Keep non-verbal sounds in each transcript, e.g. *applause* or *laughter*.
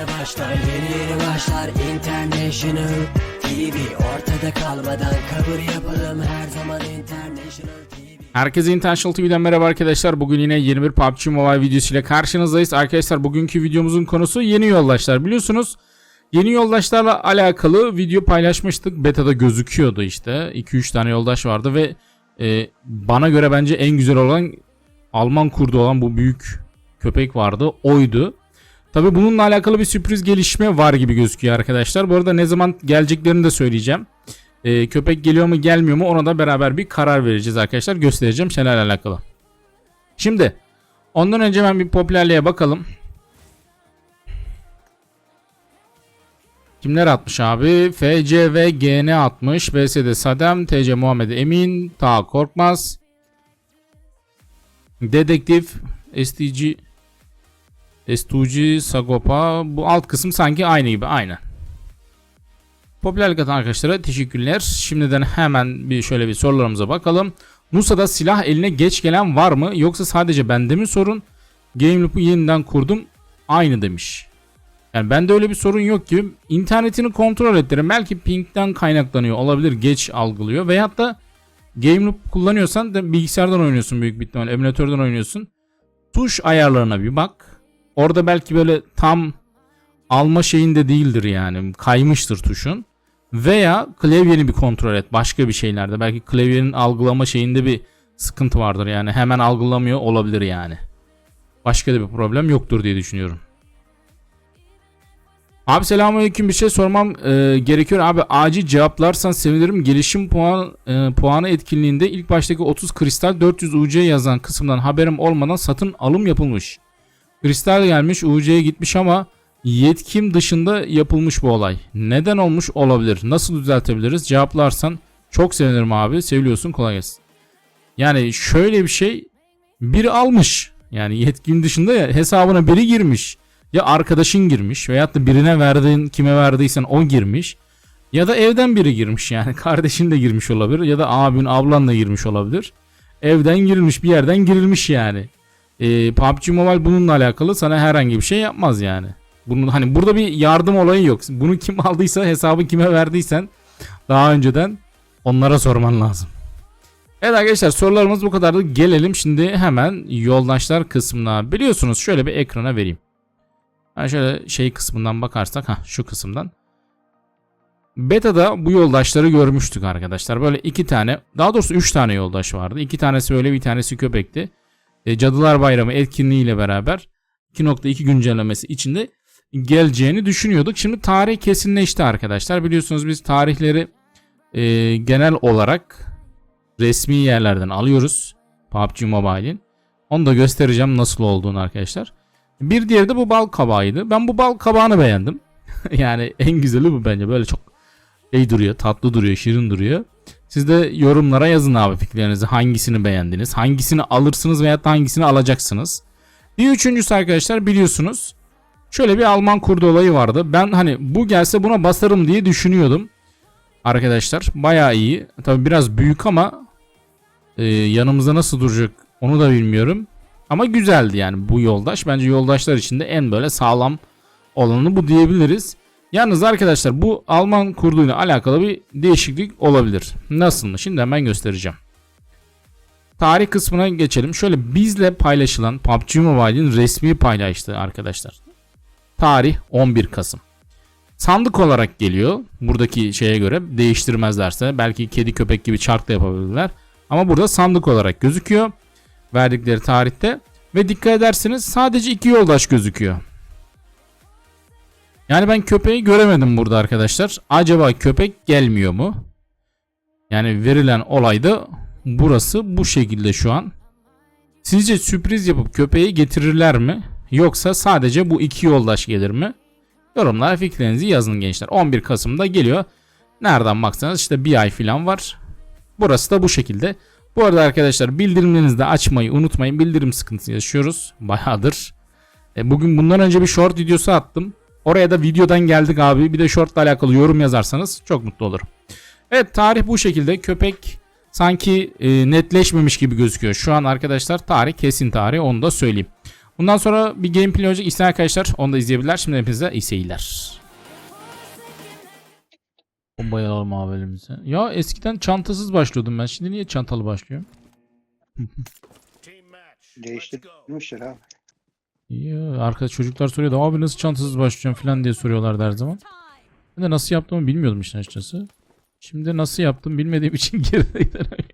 yeni başlar Yeni yeni başlar International TV Ortada kalmadan kabul yapalım Her zaman International TV Herkese International TV'den merhaba arkadaşlar. Bugün yine yeni bir PUBG Mobile videosu ile karşınızdayız. Arkadaşlar bugünkü videomuzun konusu yeni yoldaşlar. Biliyorsunuz yeni yoldaşlarla alakalı video paylaşmıştık. Beta'da gözüküyordu işte. 2-3 tane yoldaş vardı ve e, bana göre bence en güzel olan Alman kurdu olan bu büyük köpek vardı. Oydu. Tabi bununla alakalı bir sürpriz gelişme var gibi gözüküyor arkadaşlar. Bu arada ne zaman geleceklerini de söyleyeceğim. Ee, köpek geliyor mu gelmiyor mu ona da beraber bir karar vereceğiz arkadaşlar. Göstereceğim şeylerle alakalı. Şimdi ondan önce ben bir popülerliğe bakalım. Kimler atmış abi? FC ve GN atmış. VS'de Sadem, TC Muhammed Emin, Ta Korkmaz. Dedektif, STG, S2G, Sagopa. Bu alt kısım sanki aynı gibi. Aynen. Popülerlik atan arkadaşlara teşekkürler. Şimdiden hemen bir şöyle bir sorularımıza bakalım. Nusa'da silah eline geç gelen var mı yoksa sadece bende mi sorun? Game Loop'u yeniden kurdum. Aynı demiş. Yani bende öyle bir sorun yok gibi. İnternetini kontrol ettirin. Belki ping'den kaynaklanıyor olabilir. Geç algılıyor. Veyahut da Game Loop kullanıyorsan da bilgisayardan oynuyorsun büyük bir ihtimal. Emülatörden oynuyorsun. Tuş ayarlarına bir bak. Orada belki böyle tam alma şeyinde değildir yani. Kaymıştır tuşun. Veya klavyeni bir kontrol et başka bir şeylerde. Belki klavyenin algılama şeyinde bir sıkıntı vardır yani. Hemen algılamıyor olabilir yani. Başka da bir problem yoktur diye düşünüyorum. Abi selamünaleyküm bir şey sormam e, gerekiyor. Abi acil cevaplarsan sevinirim. Gelişim puan e, puanı etkinliğinde ilk baştaki 30 kristal 400 UC yazan kısımdan haberim olmadan satın alım yapılmış. Kristal gelmiş UC'ye gitmiş ama Yetkim dışında yapılmış bu olay. Neden olmuş olabilir? Nasıl düzeltebiliriz? Cevaplarsan çok sevinirim abi. Seviliyorsun kolay gelsin. Yani şöyle bir şey biri almış. Yani yetkim dışında ya hesabına biri girmiş. Ya arkadaşın girmiş veyahut da birine verdiğin kime verdiysen o girmiş. Ya da evden biri girmiş yani *laughs* kardeşin de girmiş olabilir ya da abin ablan da girmiş olabilir. Evden girilmiş bir yerden girilmiş yani. Ee, PUBG Mobile bununla alakalı sana herhangi bir şey yapmaz yani. Bunun hani burada bir yardım olayı yok. Bunu kim *laughs* aldıysa hesabı kime verdiysen daha önceden onlara sorman lazım. Evet arkadaşlar sorularımız bu kadardı. Gelelim şimdi hemen yoldaşlar kısmına. Biliyorsunuz şöyle bir ekrana vereyim. Ben şöyle şey kısmından bakarsak ha şu kısımdan. Beta'da bu yoldaşları görmüştük arkadaşlar. Böyle iki tane daha doğrusu üç tane yoldaş vardı. İki tanesi böyle bir tanesi köpekti. E, Cadılar Bayramı etkinliğiyle beraber 2.2 güncellemesi içinde geleceğini düşünüyorduk. Şimdi tarih kesinleşti arkadaşlar. Biliyorsunuz biz tarihleri e, genel olarak resmi yerlerden alıyoruz. PUBG Mobile'in. Onu da göstereceğim nasıl olduğunu arkadaşlar. Bir diğeri de bu bal kabağıydı. Ben bu bal kabağını beğendim. *laughs* yani en güzeli bu bence. Böyle çok şey duruyor, tatlı duruyor, şirin duruyor. Siz de yorumlara yazın abi fikirlerinizi. Hangisini beğendiniz? Hangisini alırsınız veya hangisini alacaksınız? Bir üçüncüsü arkadaşlar biliyorsunuz Şöyle bir Alman kurdu olayı vardı. Ben hani bu gelse buna basarım diye düşünüyordum. Arkadaşlar bayağı iyi. Tabi biraz büyük ama e, yanımıza nasıl duracak onu da bilmiyorum. Ama güzeldi yani bu yoldaş. Bence yoldaşlar içinde en böyle sağlam olanı bu diyebiliriz. Yalnız arkadaşlar bu Alman kurduyla alakalı bir değişiklik olabilir. Nasıl mı? Şimdi hemen göstereceğim. Tarih kısmına geçelim. Şöyle bizle paylaşılan PUBG Mobile'in resmi paylaştığı arkadaşlar. Tarih 11 Kasım. Sandık olarak geliyor. Buradaki şeye göre değiştirmezlerse belki kedi köpek gibi çark da yapabilirler. Ama burada sandık olarak gözüküyor. Verdikleri tarihte. Ve dikkat ederseniz sadece iki yoldaş gözüküyor. Yani ben köpeği göremedim burada arkadaşlar. Acaba köpek gelmiyor mu? Yani verilen olayda burası bu şekilde şu an. Sizce sürpriz yapıp köpeği getirirler mi? Yoksa sadece bu iki yoldaş gelir mi? Yorumlara fikirlerinizi yazın gençler. 11 Kasım'da geliyor. Nereden baksanız işte bir ay falan var. Burası da bu şekilde. Bu arada arkadaşlar bildirimlerinizi de açmayı unutmayın. Bildirim sıkıntısı yaşıyoruz. Bayağıdır. E, bugün bundan önce bir short videosu attım. Oraya da videodan geldik abi. Bir de shortla alakalı yorum yazarsanız çok mutlu olurum. Evet tarih bu şekilde. Köpek sanki e, netleşmemiş gibi gözüküyor. Şu an arkadaşlar tarih kesin tarih onu da söyleyeyim. Bundan sonra bir gameplay olacak. İsteyen arkadaşlar onu da izleyebilirler. Şimdi hepinize iyi seyirler. Bombayı alalım abi elimize. Ya eskiden çantasız başlıyordum ben. Şimdi niye çantalı başlıyorum? *laughs* Değiştirmişler abi. Ya arkadaş çocuklar soruyordu abi nasıl çantasız başlayacağım falan diye soruyorlardı her zaman. Ben de nasıl yaptığımı bilmiyordum işte açıkçası. Şimdi nasıl yaptım bilmediğim için *laughs* geride gidemiyorum.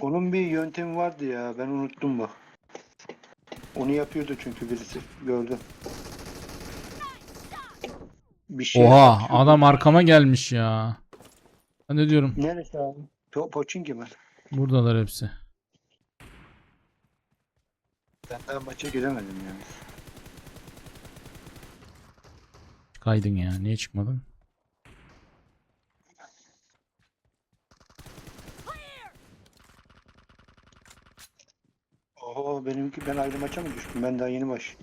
Onun bir yöntemi vardı ya. Ben unuttum bak. Onu yapıyordu çünkü birisi. Gördüm. Bir şey Oha atıyordu. adam arkama gelmiş ya. Ben de diyorum Neresi abi? Po Poçinki mi? buradalar hepsi. Ben daha maça giremedim yani. Kaydın ya niye çıkmadın? Oho benimki ben ayrı maça mı düştüm? Ben daha yeni baş.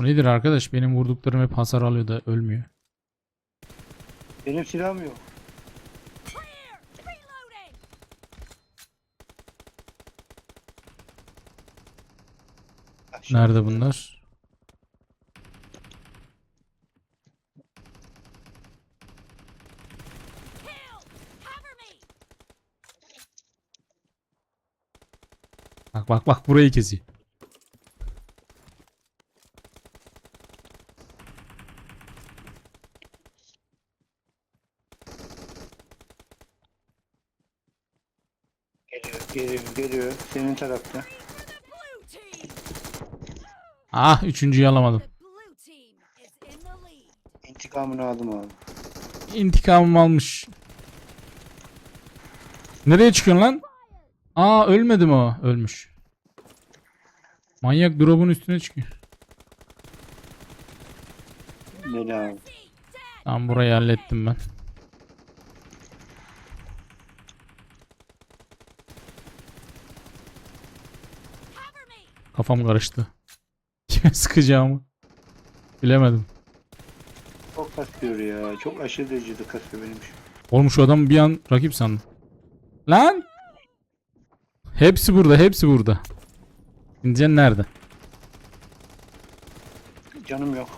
Bu nedir arkadaş benim vurduklarım hep hasar alıyor da ölmüyor. Benim silahım yok. Nerede bunlar? Bak bak bak burayı kesiyor. Geliyor, geliyor. Senin tarafta. Ah üçüncüyü alamadım. İntikamını aldım abi. İntikamım almış. Nereye çıkıyorsun lan? Aa ölmedi mi o? Ölmüş. Manyak drop'un üstüne çıkıyor. Dead! Tamam burayı hallettim ben. Kafam karıştı. *laughs* Kime sıkacağımı bilemedim. Çok kasıyor ya. Çok aşırı derecede kasıyor benim şu. Oğlum şu adam bir an rakip sandım. Lan! Hepsi burada, hepsi burada. İndican nerede? Canım yok.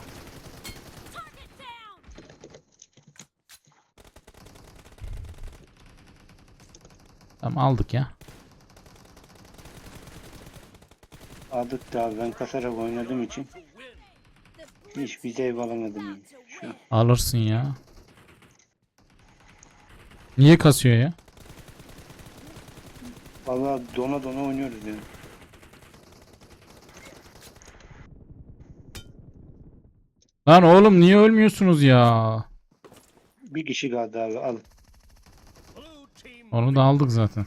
Tamam aldık ya. Aldık da abi ben kasarak oynadığım için hiçbir zevk alamadım. yani. Şu an. Alırsın ya. Niye kasıyor ya? Vallahi dona dona oynuyoruz yani. Lan oğlum niye ölmüyorsunuz ya? Bir kişi kaldı abi al. Onu da aldık zaten.